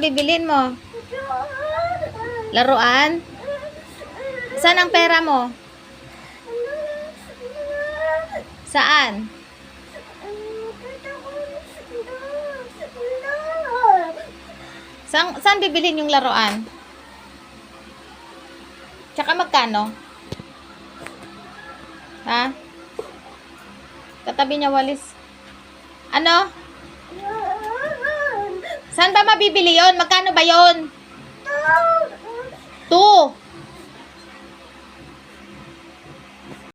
Bibilin mo? Laruan? Saan ang pera mo? Saan? Saan, saan bibilin yung laruan? Tsaka magkano? Ha? Katabi niya walis. Ano? Saan ba mabibili yon? Magkano ba yon?